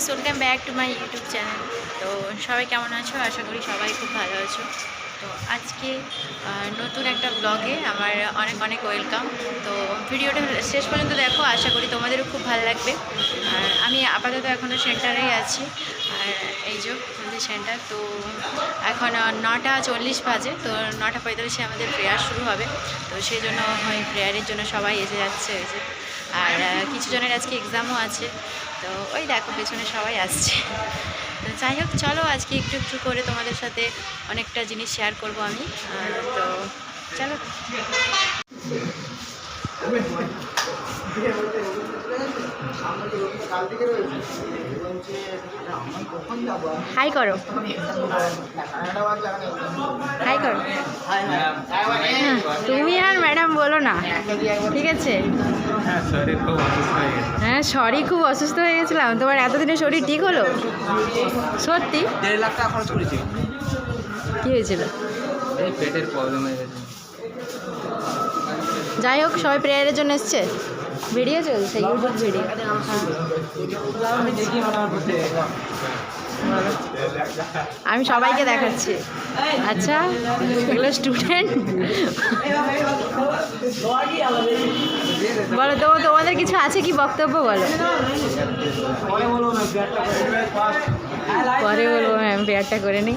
Guys welcome back to my YouTube channel তো সবাই কেমন আছো? আশা করি সবাই খুব ভালো আছো। তো আজকে নতুন একটা ব্লগে আমার অনেক অনেক ওয়েলকাম তো ভিডিওটা শেষ পর্যন্ত দেখো, আশা করি তোমাদেরও খুব ভালো লাগবে। আর আমি আপাতত এখনও সেন্টারেই আছি। আর এই যে আমাদের সেন্টার, তো এখন নটা চল্লিশ বাজে, তো নটা পঁয়তাল্লিশে আমাদের প্রেয়ার শুরু হবে। তো সেই জন্য প্রেয়ারের জন্য সবাই এসে যাচ্ছে, এই যে। আর কিছু জনের আজকে এক্সামও আছে। তো ওই দেখো, পেছনে সবাই আসছে। তো যাই হোক, চলো আজকে একটু একটু করে তোমাদের সাথে অনেকটা জিনিস শেয়ার করব আমি। তো চলো। হাই করো। হাই করো। হ্যাঁ, তুমি আর ম্যাডাম বলো না। ঠিক আছে? হ্যাঁ শরীর খুব অসুস্থ হয়ে হ্যাঁ খুব অসুস্থ হয়ে গেছিলাম। তোমার এতদিনে শরীর ঠিক হলো? সত্যি? দেড় লাখ টাকা খরচ করেছি। কী হয়েছিল? পেটের প্রবলেম হয়ে গেছে। যাই হোক সবাই প্রেয়ারের জন্য এসছে। ভিডিও চলছে ইউটিউব ভিডিও আমি হয় সবাইকে দেখাচ্ছি। আচ্ছা এগুলো স্টুডেন্ট বলো, তো তোমাদের কিছু আছে কি বক্তব্য বলো? পরে বলব ম্যাম প্রেয়ারটা করে নিই।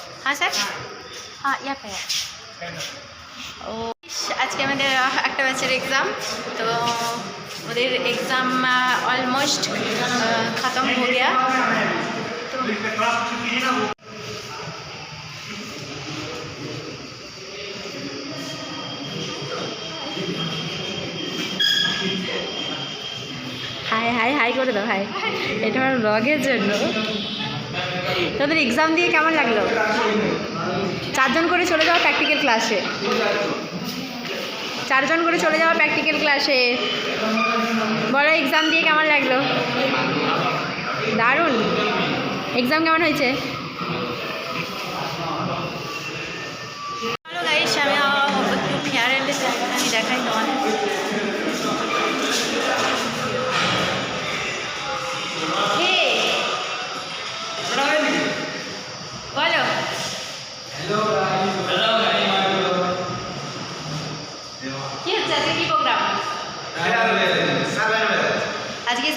হ্যাঁ স্যার? হ্যাঁ ইয়া ও, আজকে আমাদের একটা ব্যাচের এক্সাম তো ওদের এক্সাম অলমোস্ট খতম হো গয়া তো হাই হাই হাই করে দাও, হাই। এটা আমার ব্লগের জন্য। তোদের এক্সাম দিয়ে কেমন লাগল? চারজন করে চলে যাওয়া প্র্যাকটিক্যাল ক্লাসে চারজন করে চলে যাওয়া প্র্যাকটিক্যাল ক্লাসে বলো এক্সাম দিয়ে কেমন লাগল? দারুণ। এক্সাম কেমন হয়েছে?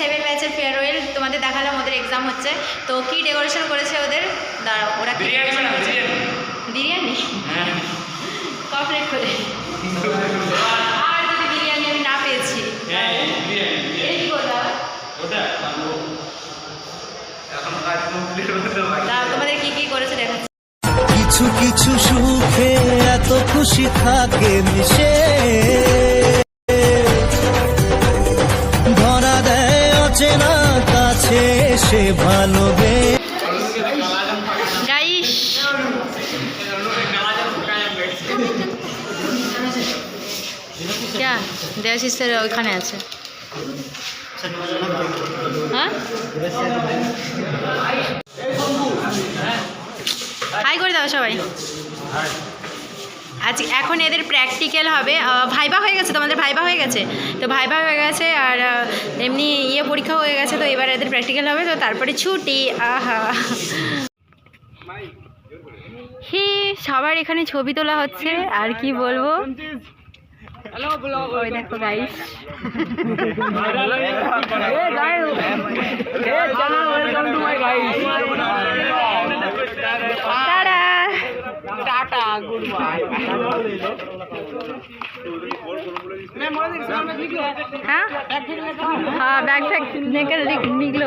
সেভেন ব্যাচের ফেয়ারওয়েল তোমাদের দেখালাম ওদের এক্সাম হচ্ছে। তো কি ডেকোরেশন করেছে ওদের? দাঁড়াও ওরা বিরিয়ানি ক করে। আর যদি বিরিয়ানি আমি না পেয়েছি। দাঁড়াও তোমাদের কি কি করেছে দেখাচ্ছি। কিছু কিছু সুখে এত খুশি থাকে মিশে। অচেনা কাছে সে ভালোবে। দেয়াশিস স্যার ওইখানে আছে। হ্যাঁ? হাই করে দাও সবাই। আজ এখন এদের প্র্যাকটিক্যাল হবে। ভাইবা হয়ে গেছে তোমাদের ভাইবা হয়ে গেছে? তো ভাইবা হয়ে গেছে আর এমনি ইয়ে পরীক্ষা হয়ে গেছে তো এবার এদের প্র্যাকটিক্যাল হবে তো তারপরে ছুটি। আহা। হি সবার এখানে ছবি তোলা হচ্ছে আর কি বলব? ওই দেখো গাইস টাটা গুড বাই হ্যাঁ? হ্যাঁ ব্যাগ থেকে হ্যাঁ, নিকল নিকলো।